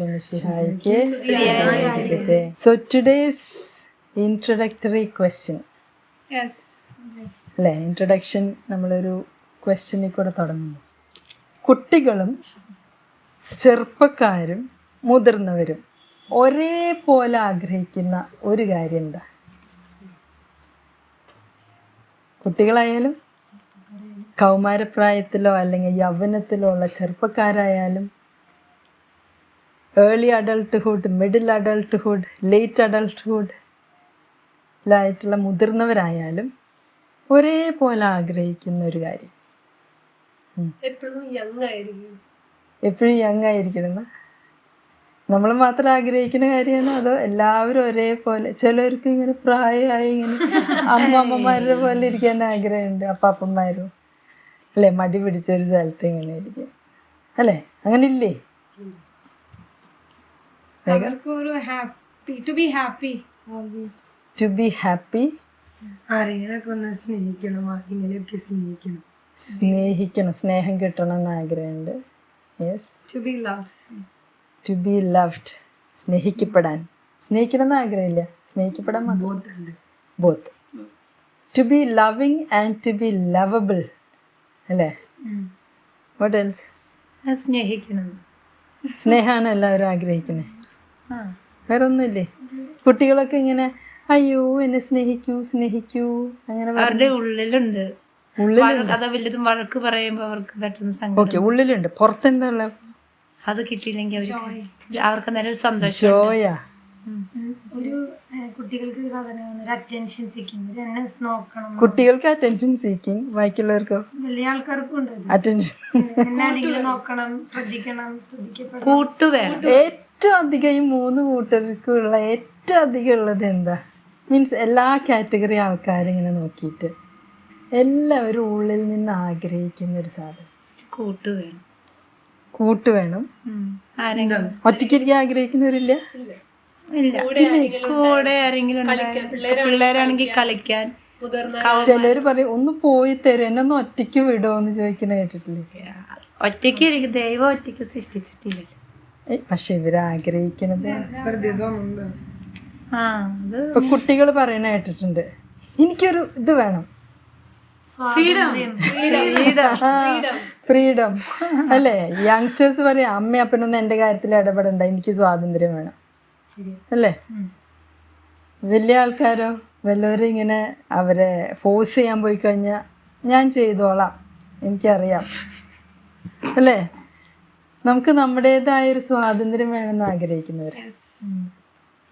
ഈശ്വമിഷിഹായിക്ക് so today's introductory question അല്ലേ? Introduction നമ്മളൊരു ക്വസ്റ്റ്യനിൽ കൂടെ തുടങ്ങുന്നു. കുട്ടികളും ചെറുപ്പക്കാരും മുതിർന്നവരും ഒരേപോലെ ആഗ്രഹിക്കുന്ന ഒരു കാര്യം എന്താ? കുട്ടികളായാലും കൗമാരപ്രായത്തിലോ അല്ലെങ്കിൽ യൗവനത്തിലോ ഉള്ള ചെറുപ്പക്കാരായാലും early adulthood middle adulthood late adulthood ലായിട്ടുള്ള മുതിർന്നവരായാലും ഒരേപോലെ ആഗ്രഹിക്കുന്ന ഒരു കാര്യം. എപ്പോഴും യങ് ആയിരിക്കും. എപ്പോഴും യങ് ആയിരിക്കണം നമ്മൾ മാത്രം ആഗ്രഹിക്കുന്ന കാര്യമാണ് അതോ എല്ലാവരും ഒരേപോലെ? ചിലർക്ക് ഇങ്ങനെ പ്രായമായി ഇങ്ങനെ അമ്മ അമ്മമാരുടെ പോലെ ഇരിക്കാൻ ആഗ്രഹമുണ്ട് അപ്പാപ്പന്മാരും. അല്ലേ? മടി പിടിച്ച ഒരു സ്ഥലത്ത് ഇങ്ങനെ ഇരിക്കും. അല്ലേ? അങ്ങനെ ഇല്ലേ? അവർക്ക് ഒരു happy to be happy always to be happy ആരെങ്കിലൊക്കെ ഒന്ന് സ്നേഹിക്കണം ആരെങ്കിലൊക്കെ സ്നേഹിക്കണം. സ്നേഹിക്കണം സ്നേഹം കിട്ടണം എന്ന് ആഗ്രഹമുണ്ട്. Yes to be loved to be loved സ്നേഹിക്കപ്പെടാൻ. സ്നേഹിക്കണം എന്ന് ആഗ്രഹമില്ല. സ്നേഹിക്കപ്പെടാൻ both to be loving and to be lovable അല്ലേ? വാട്ട് എൽസ് സ്നേഹിക്കണം. സ്നേഹമാണ് എല്ലാവരും ആഗ്രഹിക്കുന്നത്. വേറെ ഒന്നുമില്ലേ കുട്ടികളൊക്കെ ഇങ്ങനെ അയ്യോ എന്നെ സ്നേഹിക്കൂ സ്നേഹിക്കൂ. അങ്ങനെ അവരുടെ ഉള്ളിലുണ്ട്. അത് വലുതും വഴക്ക് പറയുമ്പോ അവർക്ക് ഓക്കെ ഉള്ളിലുണ്ട്. പുറത്തെന്താ എന്താ അത് കിട്ടിയില്ലെങ്കിൽ അവർക്ക് അവർക്ക് നല്ല സന്തോഷം ജോയാ ഒരു കുട്ടികൾക്ക് സാധാരണ അറ്റൻഷൻ സീക്കിംഗ് ബാക്കിയുള്ളവർക്ക് എന്നെ നോക്കണം. കുട്ടികൾക്ക് അറ്റൻഷൻ സീക്കിംഗ് ബാക്കിയുള്ളവർക്കോ? വലിയ ആൾക്കാർക്കും ഉണ്ട് അറ്റൻഷൻ എന്നെ നോക്കണം ശ്രദ്ധിക്കണം ശ്രദ്ധിക്കപ്പെടണം. കൂട്ടു വേണം ഏറ്റവും അധികം ഈ മൂന്ന് കൂട്ടർക്കുള്ള ഏറ്റവും അധികം ഉള്ളത് എന്താ? മീൻസ് എല്ലാ കാറ്റഗറി ആൾക്കാരും ഇങ്ങനെ നോക്കിയിട്ട്. എല്ലാവരും ഉള്ളിൽ നിന്ന് ആഗ്രഹിക്കുന്ന ഒരു സാധനം. കൂട്ടു വേണം. കൂട്ട് വേണം. ആരെങ്കിലും ഒറ്റയ്ക്കിരിക്കാൻ ആഗ്രഹിക്കുന്നവരില്ല? ഇല്ല. കൂടെ ആരെങ്കിലും പിള്ളേരാണെങ്കിൽ കളിക്കാൻ ചിലര് പറയും ഒന്ന് പോയി തരും എന്നെ ഒന്ന് ഒറ്റയ്ക്ക് വിടുമോ എന്ന് ചോദിക്കുന്ന കേട്ടിട്ടില്ലേ? ഒറ്റയ്ക്ക് ദൈവം ഒറ്റയ്ക്ക് സൃഷ്ടിച്ചിട്ടില്ല പക്ഷെ ഇവർ ആഗ്രഹിക്കുന്നത് ആ ഇപ്പൊ കുട്ടികൾ പറയണ കേട്ടിട്ടുണ്ട്. എനിക്കൊരു ഇത് വേണം. ഫ്രീഡം അല്ലേ? യങ്സ്റ്റേഴ്സ് പറയാം അമ്മ അപ്പനൊന്നും എന്റെ കാര്യത്തിൽ ഇടപെടണ്ട. എനിക്ക് സ്വാതന്ത്ര്യം വേണം. അല്ലേ? വലിയ ആൾക്കാരോ വല്ലവരും ഇങ്ങനെ അവരെ ഫോഴ്സ് ചെയ്യാൻ പോയി കഴിഞ്ഞാൽ ഞാൻ ചെയ്തോളാം. എനിക്കറിയാം. അല്ലേ? നമുക്ക് നമ്മുടേതായ ഒരു സ്വാതന്ത്ര്യം വേണമെന്ന് ആഗ്രഹിക്കുന്നവർ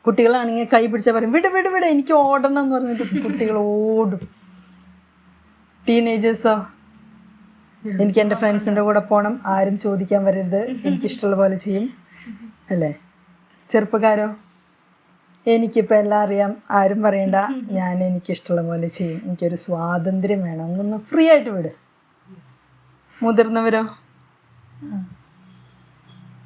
കുട്ടികളാണെങ്കിൽ കൈ പിടിച്ചാൽ പറയും വിട് വിട് വിട് എനിക്ക് ഓടണം എന്ന് പറഞ്ഞിട്ട് കുട്ടികൾ ഓടും. ടീനേജേഴ്സോ എനിക്ക് എന്റെ ഫ്രണ്ട്സിന്റെ കൂടെ പോകണം ആരും ചോദിക്കാൻ വരരുത് എനിക്കിഷ്ടമുള്ള പോലെ ചെയ്യും. അല്ലേ? ചെറുപ്പക്കാരോ? എനിക്കിപ്പോൾ എല്ലാം അറിയാം ആരും പറയണ്ട ഞാൻ എനിക്കിഷ്ടമുള്ള പോലെ ചെയ്യും. എനിക്കൊരു സ്വാതന്ത്ര്യം വേണം. ഒന്ന് ഫ്രീ ആയിട്ട് വിട്. മുതിർന്നവരോ ഏ എന്റെ കാര്യത്തിൽ ആരും ഇടപെടണ്ടാവും ഞാൻ തന്നെ ചെയ്തോളാം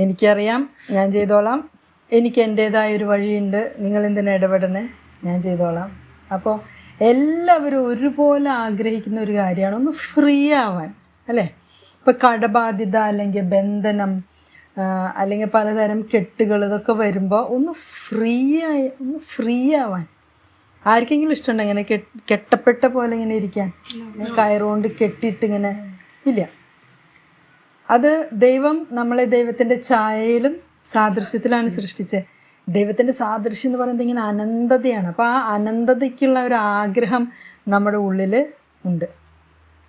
എനിക്കറിയാം. ഞാൻ ചെയ്തോളാം. എനിക്ക് എന്റെതായ ഒരു വഴിയുണ്ട്. നിങ്ങൾ എന്തിനാ ഇടപെടണേ ഞാൻ ചെയ്തോളാം. അപ്പോൾ എല്ലാവരും ഒരുപോലെ ആഗ്രഹിക്കുന്ന ഒരു കാര്യമാണ്. ഒന്ന് ഫ്രീ ആവാൻ അല്ലേ? ഇപ്പോൾ കടബാധ്യത അല്ലെങ്കിൽ ബന്ധനം അല്ലെങ്കിൽ പലതരം കെട്ടുകൾ ഇതൊക്കെ വരുമ്പോൾ ഒന്ന് ഫ്രീ ആയി ഒന്ന് ഫ്രീ ആവാൻ. ആർക്കെങ്കിലും ഇഷ്ടമുണ്ടോ ഇങ്ങനെ കെട്ട് കെട്ടപ്പെട്ട പോലെ ഇങ്ങനെ ഇരിക്കാൻ? കയറുകൊണ്ട് കെട്ടിയിട്ട് ഇങ്ങനെ ഇല്ല. അത് ദൈവം നമ്മളെ ദൈവത്തിന്റെ ഛായയിലും സാദൃശ്യത്തിലാണ് സൃഷ്ടിച്ചത് ദൈവത്തിന്റെ സാദൃശ്യം എന്ന് പറയുന്നത് ഇങ്ങനെ അനന്തതയാണ്. അപ്പോൾ ആ അനന്തതയ്ക്കുള്ള ഒരു ആഗ്രഹം നമ്മുടെ ഉള്ളിൽ ഉണ്ട്.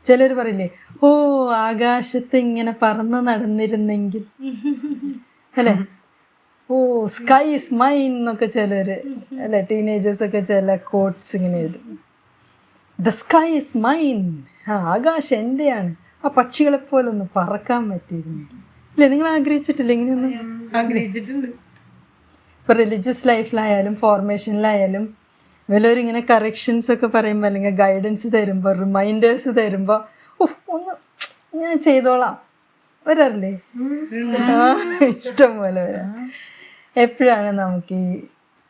ചിലർ പറയില്ലേ ഓ ആകാശത്ത് ഇങ്ങനെ പറന്ന് നടന്നിരുന്നെങ്കിൽ. അല്ലേ? ഓ സ്കൈ ഇസ് മൈൻ എന്നൊക്കെ ചിലർ അല്ലേ? ടീനേജേഴ്സൊക്കെ ചില കോട്ട്സ് ഇങ്ങനെ എഴുതും. ദ സ്കൈ ഇസ് മൈൻ ആ ആകാശം എന്റെയാണ് ആ പക്ഷികളെ പോലെ ഒന്ന് പറക്കാൻ പറ്റിയിരുന്നു. അല്ലേ നിങ്ങൾ ആഗ്രഹിച്ചിട്ടില്ല ഇങ്ങനെയൊന്നും? ആഗ്രഹിച്ചിട്ടുണ്ട്. ഇപ്പോൾ റിലീജിയസ് ലൈഫിലായാലും ഫോർമേഷനിലായാലും ഇങ്ങനെ കറക്ഷൻസ് ഒക്കെ പറയുമ്പോൾ അല്ലെങ്കിൽ ഗൈഡൻസ് തരുമ്പോൾ റിമൈൻഡേഴ്സ് തരുമ്പോൾ ഒന്ന് ഞാൻ ചെയ്തോളാം. വരാറില്ലേ ഇഷ്ടം പോലെ വരാം. എപ്പോഴാണ് നമുക്ക് ഈ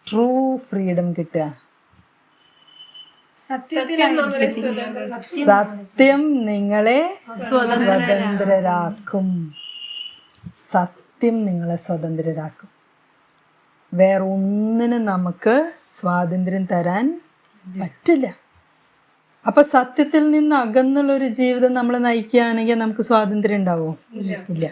ട്രൂ ഫ്രീഡം കിട്ടുക? സത്യം നിങ്ങളെ സ്വതന്ത്രരാക്കും. സത്യം നിങ്ങളെ സ്വതന്ത്രരാക്കും. വേറെ ഒന്നിനും നമുക്ക് സ്വാതന്ത്ര്യം തരാൻ പറ്റില്ല. അപ്പൊ സത്യത്തിൽ നിന്ന് അകന്നുള്ള ഒരു ജീവിതം നമ്മൾ നയിക്കുകയാണെങ്കിൽ നമുക്ക് സ്വാതന്ത്ര്യം ഉണ്ടാവോ? ഇല്ല.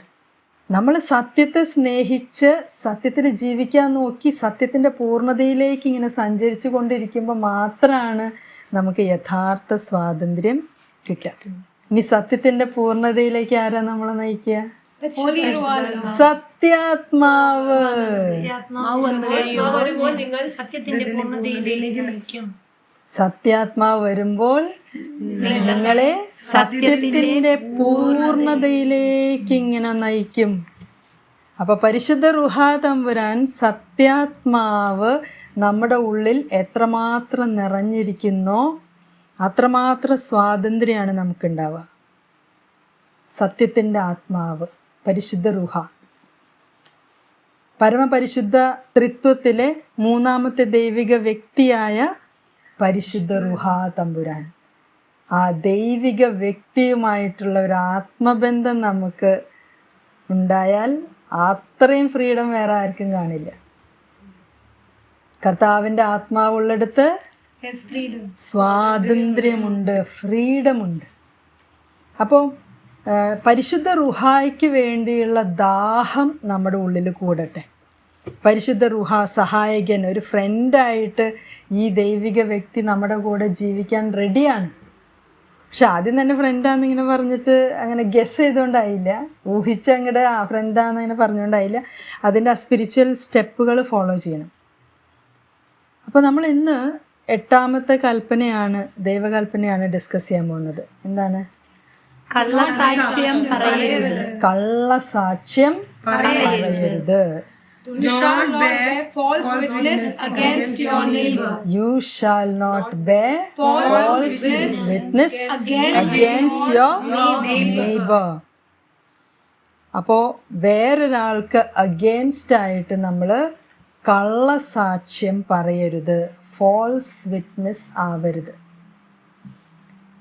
നമ്മൾ സത്യത്തെ സ്നേഹിച്ച് സത്യത്തിൽ ജീവിക്കാൻ നോക്കി സത്യത്തിന്റെ പൂർണതയിലേക്ക് ഇങ്ങനെ സഞ്ചരിച്ചു കൊണ്ടിരിക്കുമ്പോൾ മാത്രമാണ് നമുക്ക് യഥാർത്ഥ സ്വാതന്ത്ര്യം കിട്ടാം. ഇനി സത്യത്തിന്റെ പൂർണതയിലേക്ക് ആരാ നമ്മളെ നയിക്കുക? സത്യാത്മാവ്. സത്യാത്മാവ് വരുമ്പോൾ നിങ്ങളെ സത്യത്തിന്റെ പൂർണതയിലേക്ക് ഇങ്ങനെ നയിക്കും. അപ്പൊ പരിശുദ്ധ റുഹാ തമ്പുരാൻ സത്യാത്മാവ് നമ്മുടെ ഉള്ളിൽ എത്രമാത്രം നിറഞ്ഞിരിക്കുന്നോ അത്രമാത്രം സ്വാതന്ത്ര്യമാണ് നമുക്കുണ്ടാവുക. സത്യത്തിന്റെ ആത്മാവ് പരിശുദ്ധ റുഹ. പരമപരിശുദ്ധ ത്രിത്വത്തിലെ മൂന്നാമത്തെ ദൈവിക വ്യക്തിയായ പരിശുദ്ധ റുഹ തമ്പുരാൻ. ആ ദൈവിക വ്യക്തിയുമായിട്ടുള്ള ഒരു ആത്മബന്ധം നമുക്ക് ഉണ്ടായാൽ അത്രയും ഫ്രീഡം വേറെ ആർക്കും കാണില്ല. കർത്താവിന്റെ ആത്മാവുള്ളിടത്ത് സ്വാതന്ത്ര്യമുണ്ട് ഫ്രീഡമുണ്ട്. അപ്പോൾ പരിശുദ്ധ റുഹായ്ക്ക് വേണ്ടിയുള്ള ദാഹം നമ്മുടെ ഉള്ളിൽ കൂടട്ടെ. പരിശുദ്ധ റുഹ സഹായകൻ ഒരു ഫ്രണ്ടായിട്ട് ഈ ദൈവിക വ്യക്തി നമ്മുടെ കൂടെ ജീവിക്കാൻ റെഡിയാണ്. പക്ഷെ ആദ്യം തന്നെ ഫ്രണ്ടാന്ന് ഇങ്ങനെ പറഞ്ഞിട്ട് അങ്ങനെ ഗസ് ചെയ്തുകൊണ്ടായില്ല ഊഹിച്ച് അങ്ങോട്ട് ആ ഫ്രണ്ടാന്ന് ഇങ്ങനെ പറഞ്ഞുകൊണ്ടായില്ല അതിന്റെ ആ സ്പിരിച്വൽ സ്റ്റെപ്പുകൾ ഫോളോ ചെയ്യണം. അപ്പോൾ നമ്മൾ ഇന്ന് എട്ടാമത്തെ കൽപ്പനയാണ് ദൈവകൽപ്പനയാണ് ഡിസ്കസ് ചെയ്യാൻ പോകുന്നത്. എന്താണ്? കള്ളസാക്ഷ്യം പറയരുത്. കള്ളസാക്ഷ്യം പറയരുത്. You shall not bear false witness against your neighbor. You shall not bear false witness against your neighbor. അപ്പോൾ വേറൊരാൾക്ക് അഗേൻസ്റ്റ് ആയിട്ട് നമ്മൾ കള്ളസാക്ഷ്യം പറയരുത്. ഫോൾസ് വിറ്റ്നസ് ആവരുത്.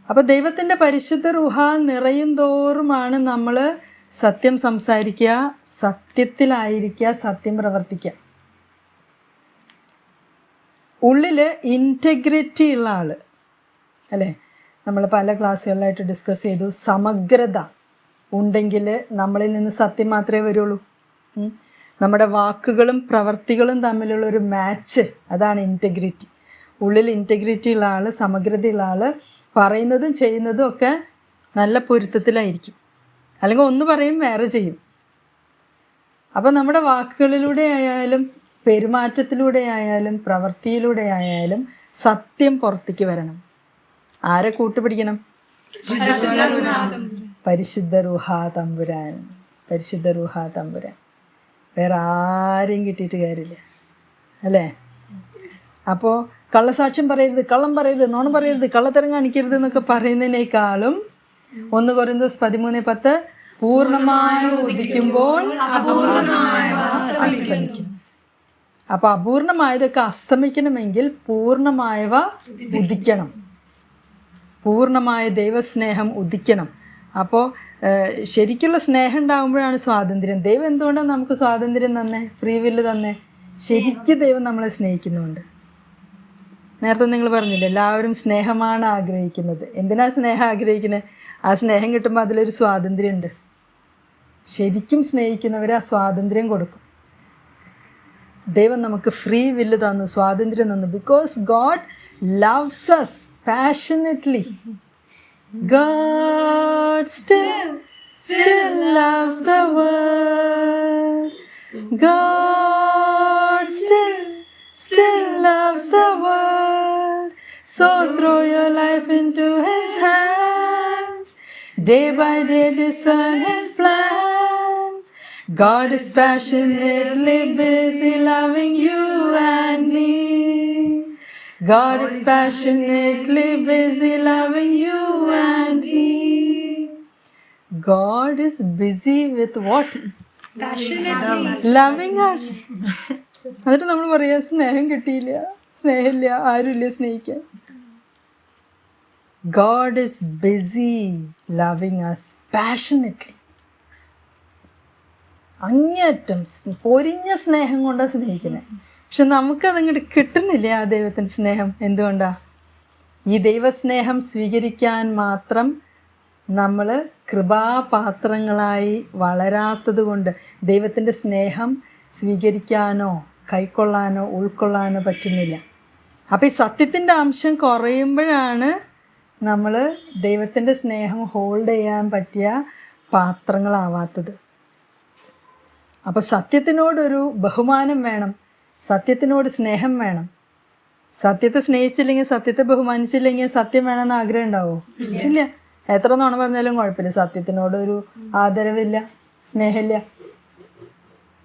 അപ്പോൾ ദൈവത്തിന്റെ പരിശുദ്ധ റുഹ നിറയും തോറുമാണ് നമ്മൾ സത്യം സംസാരിക്കുക സത്യത്തിലായിരിക്കുക സത്യം പ്രവർത്തിക്കുക. ഉള്ളിൽ ഇന്റഗ്രിറ്റി ഉള്ള ആൾ അല്ലേ? നമ്മൾ പല ക്ലാസ്സുകളിലായിട്ട് ഡിസ്കസ് ചെയ്തു. സമഗ്രത ഉണ്ടെങ്കിൽ നമ്മളിൽ നിന്ന് സത്യം മാത്രമേ വരുള്ളൂ. നമ്മുടെ വാക്കുകളും പ്രവർത്തികളും തമ്മിലുള്ള ഒരു മാച്ച് അതാണ് ഇന്റഗ്രിറ്റി ഉള്ളിൽ ഇന്റഗ്രിറ്റി ഉള്ള ആൾ സമഗ്രതയുള്ള ആൾ പറയുന്നതും ചെയ്യുന്നതും ഒക്കെ നല്ല പൊരുത്തത്തിലായിരിക്കും. അല്ലെങ്കിൽ ഒന്ന് പറയും വേറെ ചെയ്യും. അപ്പോൾ നമ്മുടെ വാക്കുകളിലൂടെ ആയാലും പെരുമാറ്റത്തിലൂടെ ആയാലും പ്രവൃത്തിയിലൂടെ ആയാലും സത്യം പുറത്തേക്ക് വരണം. ആരെ കൂട്ടുപിടിക്കണം? പരിശുദ്ധ റുഹാ തമ്പുരാൻ. പരിശുദ്ധ റുഹാ തമ്പുരാൻ. വേറെ ആരെയും കിട്ടിയിട്ട് കാര്യമില്ല. അല്ലേ? അപ്പോൾ കള്ളസാക്ഷ്യം പറയരുത് കള്ളം പറയരുത് നോണം പറയരുത് കള്ളത്തരം കാണിക്കരുത് എന്നൊക്കെ പറയുന്നതിനേക്കാളും ഒന്ന് കുറഞ്ഞ പതിമൂന്ന് പത്ത് പൂർണമായി ഉദിക്കുമ്പോൾ അപ്പൊ അപൂർണമായതൊക്കെ അസ്തമിക്കണമെങ്കിൽ പൂർണമായവ ഉദിക്കണം. പൂർണമായ ദൈവസ്നേഹം ഉദിക്കണം. അപ്പോൾ ശരിക്കുള്ള സ്നേഹം ഉണ്ടാകുമ്പോഴാണ് സ്വാതന്ത്ര്യം. ദൈവം എന്തുകൊണ്ടാണ് നമുക്ക് സ്വാതന്ത്ര്യം തന്നെ? ഫ്രീ വില്ല് തന്നെ? ശരിക്കും ദൈവം നമ്മളെ സ്നേഹിക്കുന്നുണ്ട്. നേരത്തെ നിങ്ങൾ പറഞ്ഞില്ലേ എല്ലാവരും സ്നേഹമാണ് ആഗ്രഹിക്കുന്നത്. എന്തിനാണ് സ്നേഹം ആഗ്രഹിക്കുന്നത് ആ സ്നേഹം കിട്ടുമ്പോൾ അതിലൊരു സ്വാതന്ത്ര്യമുണ്ട് ശരിക്കും സ്നേഹിക്കുന്നവർ ആ സ്വാതന്ത്ര്യം കൊടുക്കും. ദൈവം നമുക്ക് ഫ്രീ വില്ല് തന്നു സ്വാതന്ത്ര്യം തന്നു. Because God loves us passionately God still, still loves the world. God still, still loves the world. So throw your life into His hands. Day by day discern His plans. God is passionately busy loving you and me. God is passionately busy loving you and me. God is busy with what? Passionately. Loving us. എന്നിട്ട് നമ്മൾ പറയാ സ്നേഹം കിട്ടിയില്ല സ്നേഹമില്ല ആരുമില്ല സ്നേഹിക്കാൻ God is busy loving us passionately അങ്ങേറ്റം പൊരിഞ്ഞ സ്നേഹം കൊണ്ടാണ് സ്നേഹിക്കുന്നത് പക്ഷെ നമുക്കതങ്ങോട്ട് കിട്ടുന്നില്ല ആ ദൈവത്തിന്റെ സ്നേഹം? എന്തുകൊണ്ടാ? ഈ ദൈവസ്നേഹം സ്വീകരിക്കാൻ മാത്രം നമ്മൾ കൃപാപാത്രങ്ങളായി വളരാത്തത് കൊണ്ട് ദൈവത്തിന്റെ സ്നേഹം സ്വീകരിക്കാനോ കൈക്കൊള്ളാനോ ഉൾക്കൊള്ളാനോ പറ്റുന്നില്ല. അപ്പോൾ ഈ സത്യത്തിന്റെ അംശം കുറയുമ്പോഴാണ് നമ്മൾ ദൈവത്തിന്റെ സ്നേഹം ഹോൾഡ് ചെയ്യാൻ പറ്റിയ പാത്രങ്ങളാവാത്തത്. അപ്പോൾ സത്യത്തിനോടൊരു ബഹുമാനം വേണം. സത്യത്തിനോട് സ്നേഹം വേണം. സത്യത്തെ സ്നേഹിച്ചില്ലെങ്കിൽ സത്യത്തെ ബഹുമാനിച്ചില്ലെങ്കിൽ സത്യം വേണമെന്ന് ആഗ്രഹം ഉണ്ടാവോ? ഇല്ല. എത്ര നോണം പറഞ്ഞാലും കുഴപ്പമില്ല. സത്യത്തിനോടൊരു ആദരവില്ല സ്നേഹമില്ല.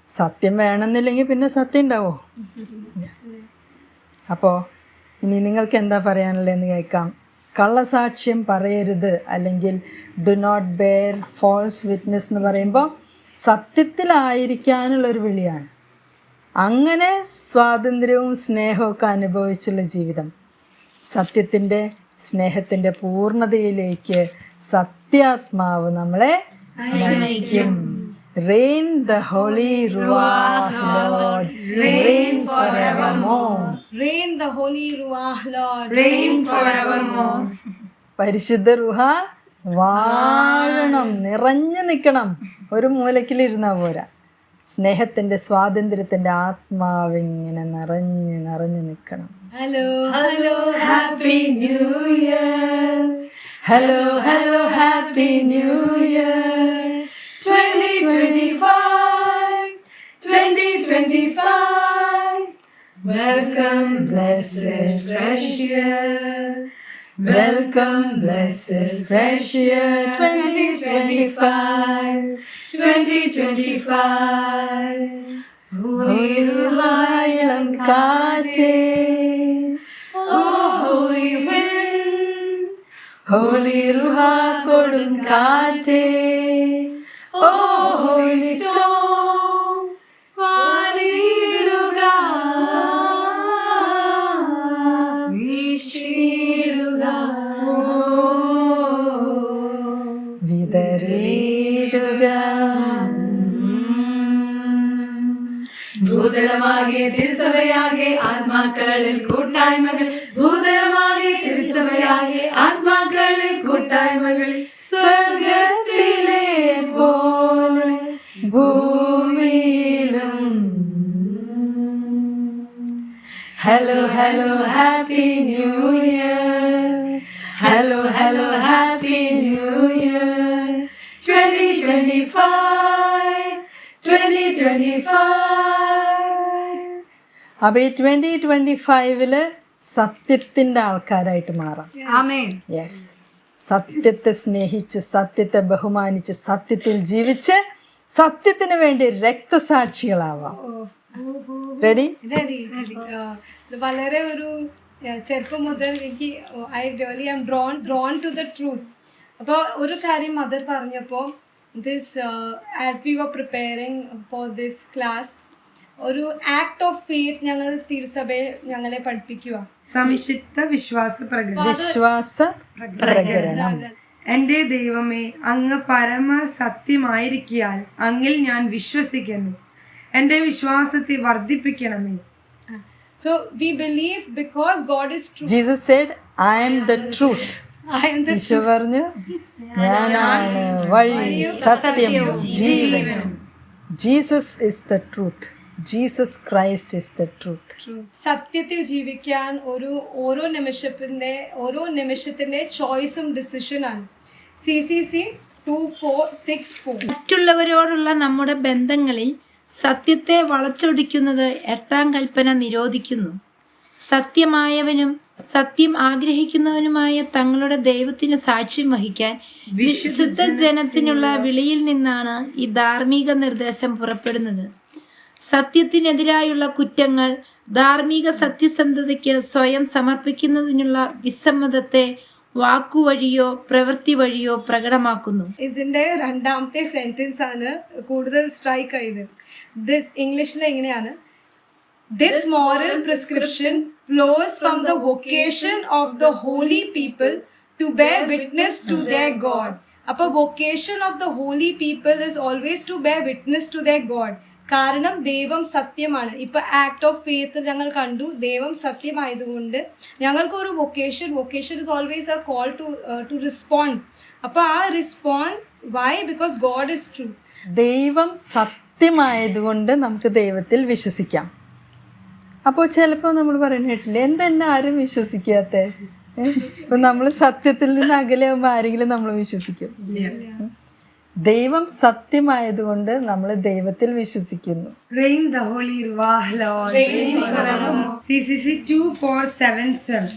സത്യം വേണമെന്നില്ലെങ്കിൽ പിന്നെ സത്യം ഉണ്ടാവോ? അപ്പോൾ ഇനി നിങ്ങൾക്ക് എന്താ പറയാനുള്ളതെന്ന് കേൾക്കാം. കള്ളസാക്ഷ്യം പറയരുത് അല്ലെങ്കിൽ do not bear false witness എന്ന് പറയുമ്പോൾ സത്യത്തിലായിരിക്കാനുള്ളൊരു വിളിയാണ്. അങ്ങനെ സ്വാതന്ത്ര്യവും സ്നേഹമൊക്കെ അനുഭവിച്ചുള്ള ജീവിതം. സത്യത്തിന്റെ സ്നേഹത്തിന്റെ പൂർണതയിലേക്ക് സത്യാത്മാവ് നമ്മളെ നയിക്കും. Rain the holy rain forever Rain the Holy Ruach, Lord. Rain forevermore. പരിശുദ്ധ റുഹ വാഴണം നിറഞ്ഞു നിൽക്കണം. ഒരു മൂലക്കിലിരുന്നാ പോരാ. സ്നേഹത്തിന്റെ സ്വാതന്ത്ര്യത്തിന്റെ ആത്മാവ് ഇങ്ങനെ നിറഞ്ഞ് നിറഞ്ഞു നിൽക്കണം. Hello. Hello happy new year. Hello hello happy new year. Twenty twenty five. Twenty twenty five. Welcome blessed fresh year. Welcome, blessed fresh year 2025, 2025. Holy Lion Kate, oh holy wind, Holy Ruha Kodun Kate, oh ആത്മാക്കളിൽ കൂട്ടായ്മകൾ ഭൂതലമാകെ തിരുസഭയാകെ ആത്മാക്കളിൽ കൂട്ടായ്മകൾ സ്വർഗത്തിലെ പോലെ ഭൂമിയിലും. Hello hello happy new year hello hello happy new year 2025 2025 അപ്പോൾ ഈ ട്വന്റി ട്വന്റി ഫൈവിൽ സത്യത്തിന്റെ ആൾക്കാരായിട്ട് മാറാം. യെസ് സത്യത്തെ സ്നേഹിച്ച് സത്യത്തെ ബഹുമാനിച്ച് സത്യത്തിൽ ജീവിച്ച് സത്യത്തിന് വേണ്ടി രക്തസാക്ഷികളാവാം. റെഡി റെഡി വളരെ ഒരു ചെറുപ്പം മുതൽ എനിക്ക് I really am drawn drawn to the truth അപ്പോൾ ഒരു കാര്യം മദർ പറഞ്ഞപ്പോൾ this as we were preparing for this class ഒരു ആക്ട് ഓഫ് ഫെയ്ത്ത് ഞങ്ങൾ തിരുസഭയെ ഞങ്ങളെ പഠിപ്പിക്കുക. സംക്ഷിപ്ത വിശ്വാസ പ്രകടന. വിശ്വാസ പ്രകരണം എന്റെ ദൈവമേ അങ്ങ് പരമ സത്യമായിരിക്കിയാൽ അങ്ങിൽ ഞാൻ വിശ്വസിക്കുന്നു. എന്റെ വിശ്വാസത്തെ വർദ്ധിപ്പിക്കണമേ. So we believe because God is true Jesus said I am the truth I am the Eesho പറഞ്ഞു ഞാനാണ് വഴി സത്യം ജീവൻ Jesus is the truth Jesus Christ is the truth സത്യത്തിൽ ജീവിക്കാൻ ഒരു ഓരോ നിമിഷത്തിന്റെ ഓരോ നിമിഷത്തിന്റെ ചോയ്സും ഡിസിഷനാണ് C C C two four six four മറ്റുള്ളവരോടുള്ള നമ്മുടെ ബന്ധങ്ങളിൽ സത്യത്തെ വളച്ചൊടിക്കുന്നത് എട്ടാം കൽപ്പന നിരോധിക്കുന്നു. സത്യമായവനും സത്യം ആഗ്രഹിക്കുന്നവനുമായ തങ്ങളുടെ ദൈവത്തിന് സാക്ഷ്യം വഹിക്കാൻ വിശുദ്ധ ജനത്തിനുള്ള വിളിയിൽ നിന്നാണ് ഈ ധാർമ്മിക നിർദ്ദേശം പുറപ്പെടുന്നത്. സത്യത്തിനെതിരായുള്ള കുറ്റങ്ങൾ ധാർമ്മിക സത്യസന്ധതയ്ക്ക് സ്വയം സമർപ്പിക്കുന്നതിനുള്ള വിസമ്മതത്തെ വാക്കുവഴിയോ പ്രവൃത്തി വഴിയോ പ്രകടമാക്കുന്നു. ഇതിന്റെ രണ്ടാമത്തെ സെന്റൻസ് ആണ് കൂടുതൽ സ്ട്രൈക്ക് ആയത്. ദിസ് ഇംഗ്ലീഷിൽ എങ്ങനെയാണ്? This moral prescription flows from the vocation of the holy people to bear witness to the God അപ്പോൾ vocation of the holy people is always to bear witness to the God കാരണം ദൈവം സത്യമാണ്. ഇപ്പൊ act of faith ഞങ്ങൾ കണ്ടു. ദൈവം സത്യമായതുകൊണ്ട് ഞങ്ങൾക്കൊരു vocation vocation is always a call to to respond അപ്പോൾ ആ respond why because God is true ദൈവം സത്യമായതുകൊണ്ട് നമുക്ക് ദൈവത്തിൽ വിശ്വസിക്കാം. അപ്പോൾ ചിലപ്പോൾ നമ്മൾ പറയുന്ന കേട്ടില്ലേ എന്തെന്നെ ആരും വിശ്വസിക്കാത്ത? ഇപ്പം നമ്മൾ സത്യത്തിൽ നിന്ന് അകലെയാകുമ്പോൾ ആരെങ്കിലും നമ്മൾ വിശ്വസിക്കും. ദൈവം സത്യമായതുകൊണ്ട് നമ്മൾ ദൈവത്തിൽ വിശ്വസിക്കുന്നു. Reign the Holy Ruach Lord. CCC 2477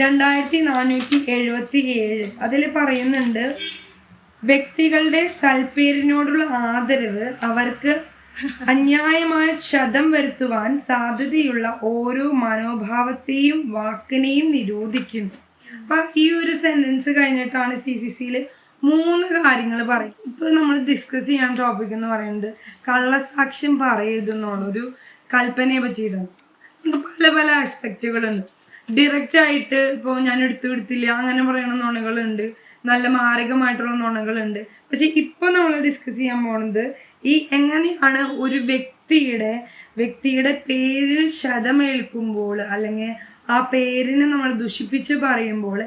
രണ്ടായിരത്തി നാനൂറ്റി എഴുപത്തി ഏഴ് അതിൽ പറയുന്നുണ്ട് വ്യക്തികളുടെ സൽപ്പേരിനോടുള്ള ആദരവ് അവർക്ക് അന്യായമായ ക്ഷതം വരുത്തുവാൻ സാധ്യതയുള്ള ഓരോ മനോഭാവത്തെയും വാക്കിനെയും നിരോധിക്കുന്നു. അപ്പൊ ഈ ഒരു സെന്റൻസ് കഴിഞ്ഞിട്ടാണ് സി സി സിയിൽ മൂന്ന് കാര്യങ്ങൾ പറയും. ഇപ്പൊ നമ്മൾ ഡിസ്കസ് ചെയ്യാൻ ടോപ്പിക് എന്ന് പറയുന്നത് കള്ളസാക്ഷ്യം പറയരുതെന്നുള്ളൊരു കൽപ്പനയെ പറ്റിയിട്ടാണ് നമുക്ക് പല പല ആസ്പെക്റ്റുകളുണ്ട് ഡയറക്റ്റ് ആയിട്ട് ഇപ്പോൾ ഞാൻ എടുത്തു എടുത്തില്ല അങ്ങനെ പറയുന്ന നുണകളുണ്ട്. നല്ല മാരകമായിട്ടുള്ള നുണകളുണ്ട്. പക്ഷെ ഇപ്പൊ നമ്മൾ ഡിസ്കസ് ചെയ്യാൻ പോണത് ഈ എങ്ങനെയാണ് ഒരു വ്യക്തിയുടെ വ്യക്തിയുടെ പേരിൽ ശതമേൽക്കുമ്പോൾ അല്ലെങ്കിൽ ആ പേരിനെ നമ്മൾ ദുഷിപ്പിച്ച് പറയുമ്പോൾ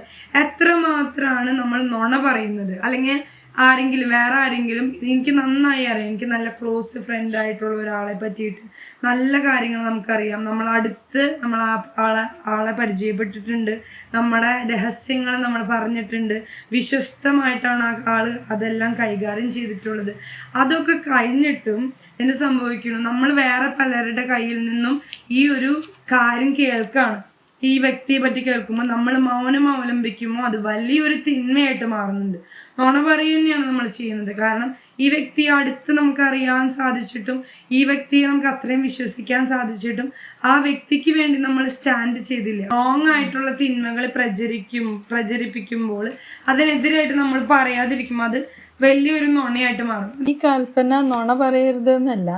എത്രമാത്രമാണ് നമ്മൾ നുണ പറയുന്നത്? അല്ലെങ്കിൽ ആരെങ്കിലും വേറെ ആരെങ്കിലും എനിക്ക് നന്നായി അറിയാം. എനിക്ക് നല്ല ക്ലോസ് ഫ്രണ്ട് ആയിട്ടുള്ള ഒരാളെ പറ്റിയിട്ട് നല്ല കാര്യങ്ങൾ നമുക്കറിയാം. നമ്മൾ അടുത്ത് നമ്മൾ ആ ആളെ ആളെ പരിചയപ്പെട്ടിട്ടുണ്ട്. നമ്മുടെ രഹസ്യങ്ങൾ നമ്മൾ പറഞ്ഞിട്ടുണ്ട്. വിശ്വസ്തമായിട്ടാണ് ആ ആൾ അതെല്ലാം കൈകാര്യം ചെയ്തിട്ടുള്ളത്. അതൊക്കെ കഴിഞ്ഞിട്ടും എന്ത് സംഭവിക്കുന്നു? നമ്മൾ വേറെ പലരുടെ കയ്യിൽ നിന്നും ഈ ഒരു കാര്യം കേൾക്കാണ്. ഈ വ്യക്തിയെ പറ്റി കേൾക്കുമ്പോൾ നമ്മൾ മൗനം അവലംബിക്കുമ്പോൾ അത് വലിയൊരു തിന്മയായിട്ട് മാറുന്നുണ്ട്. നുണ പറയുന്നതാണ് നമ്മൾ ചെയ്യുന്നത്. കാരണം ഈ വ്യക്തിയെ അടുത്ത് നമുക്ക് അറിയാൻ സാധിച്ചിട്ടും ഈ വ്യക്തിയെ നമുക്ക് അത്രയും വിശ്വസിക്കാൻ സാധിച്ചിട്ടും ആ വ്യക്തിക്ക് വേണ്ടി നമ്മൾ സ്റ്റാൻഡ് ചെയ്തില്ല. റോങ് ആയിട്ടുള്ള തിന്മകൾ പ്രചരിക്കും പ്രചരിപ്പിക്കുമ്പോൾ അതിനെതിരായിട്ട് നമ്മൾ പറയാതിരിക്കുമ്പോൾ അത് വലിയൊരു നുണയായിട്ട് മാറും. ഈ കൽപ്പന നുണ പറയരുത് എന്നല്ല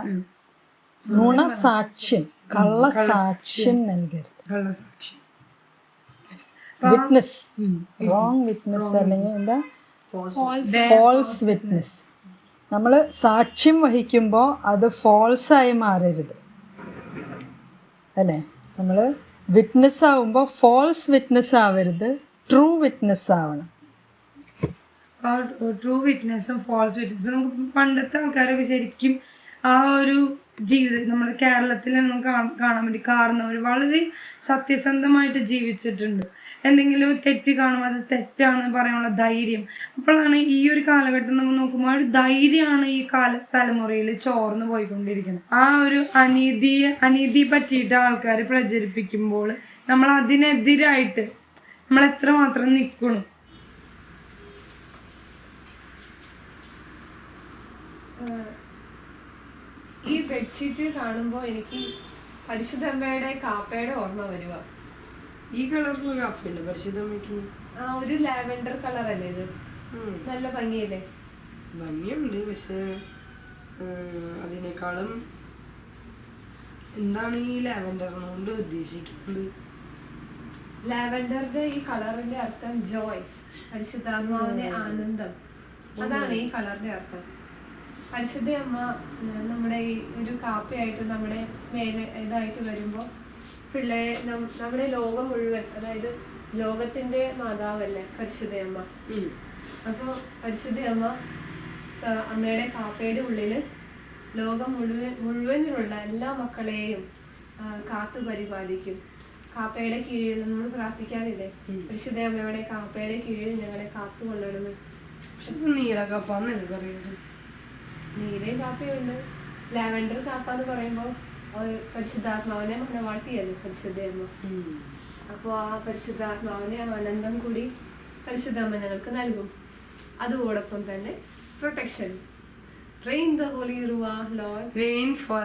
നുണ സാക്ഷ്യം കള്ള സാക്ഷ്യം നൽകരുത്. കള്ളസാക്ഷി വിറ്റ്നസ് റോങ് വിറ്റ്നസ് അല്ലെങ്കിൽ എന്താ? ഫോൾസ് വിറ്റ്നസ് നമ്മൾ സാക്ഷ്യം വഹിക്കുമ്പോൾ അത് ഫോൾസ് ആയി മാറരുത്. അല്ലേ? നമ്മൾ വിറ്റ്നസ് ആവുമ്പോൾ ഫോൾസ് വിറ്റ്നസ് ആവരുത്. ട്രൂ വിറ്റ്നസ് ആവണം. ട്രൂ വിറ്റ്നസ്സും ഫോൾസ് വിറ്റ്നസ്സും നമുക്ക് പണ്ടത്തെ ആൾക്കാരൊക്കെ ശരിക്കും ആ ഒരു ജീവിതം നമ്മുടെ കേരളത്തിൽ നമുക്ക് കാണാൻ വേണ്ടി കാരണവർ വളരെ സത്യസന്ധമായിട്ട് ജീവിച്ചിട്ടുണ്ട്. എന്തെങ്കിലും തെറ്റ് കാണും അത് തെറ്റാണ് പറയാനുള്ള ധൈര്യം. അപ്പോഴാണ് ഈ ഒരു കാലഘട്ടം നമ്മൾ നോക്കുമ്പോൾ ഒരു ധൈര്യമാണ് ഈ കാല തലമുറയിൽ ചോർന്ന് പോയിക്കൊണ്ടിരിക്കുന്നത്. ആ ഒരു അനീതിയെ അനീതി പറ്റിയിട്ട് ആൾക്കാർ പ്രചരിപ്പിക്കുമ്പോൾ നമ്മൾ അതിനെതിരായിട്ട് നമ്മൾ എത്രമാത്രം നിൽക്കണം? ഈ ബെഡ്ഷീറ്റ് കാണുമ്പോൾ എനിക്ക് പരിശുദ്ധമ്മയുടെ കാപ്പയുടെ ഓർമ്മ വരുക. ഈ കളറിൽ കാപ്പയുണ്ട് പരിശുദ്ധമ്മയ്ക്ക്? ആ ഒരു ലാവെൻഡർ കളർ അല്ലേ ഇത്? നല്ല ഭംഗിയല്ലേ? ഭംഗിയുണ്ട് പക്ഷെ അതിനേക്കാളും എന്താണ് ഈ ലാവൻഡർ കൊണ്ട് ഉദ്ദേശിക്കുന്നത്? ലാവൻഡറിന്റെ ഈ കളറിന്റെ അർത്ഥം ജോയ് പരിശുദ്ധാത്മാവിന്റെ ആനന്ദം. അതാണ് ഈ കളറിന്റെ അർത്ഥം. അമ്മ നമ്മുടെ ഈ ഒരു കാപ്പയായിട്ട് നമ്മുടെ മേലെ ഇതായിട്ട് വരുമ്പോൾ പിള്ളേരെ നമ്മുടെ ലോകം മുഴുവൻ അതായത് ലോകത്തിന്റെ മാതാവല്ലേ അശ്വതിയമ്മ പരിശുദ്ധ അമ്മ അമ്മയുടെ കാപ്പയുടെ ഉള്ളിൽ ലോകം മുഴുവൻ മുഴുവനിലുള്ള എല്ലാ മക്കളെയും കാത്തു പരിപാലിക്കും. കാപ്പയുടെ കീഴിൽ നമ്മൾ പ്രാർത്ഥിക്കാറില്ലേ? അശ്വതിയമ്മയുടെ അമ്മയുടെ കാപ്പയുടെ കീഴിൽ ഞങ്ങളെ കാത്തു കൊള്ളണമെന്ന് പക്ഷെ ഇത് നീലക്കപ്പാന്നല്ലേ പറയുന്നത്? നീലയും കാപ്പയുണ്ട് ലാവൻഡർ കാപ്പ എന്ന് പറയുമ്പോൾ പരിശുദ്ധാത്മാവിനെ മണവാട്ടിയല്ലേ? പരിശുദ്ധ അമ്മ അപ്പോൾ ആ പരിശുദ്ധാത്മാവനെ ആനന്ദം കൂടി പരിശുദ്ധ ഞങ്ങൾക്ക് നൽകും. അതോടൊപ്പം തന്നെ പ്രൊട്ടക്ഷൻ ട്രെയിൻ ദ ഹോളി റുവാ ലോൾ റെയിൻ ഫോർ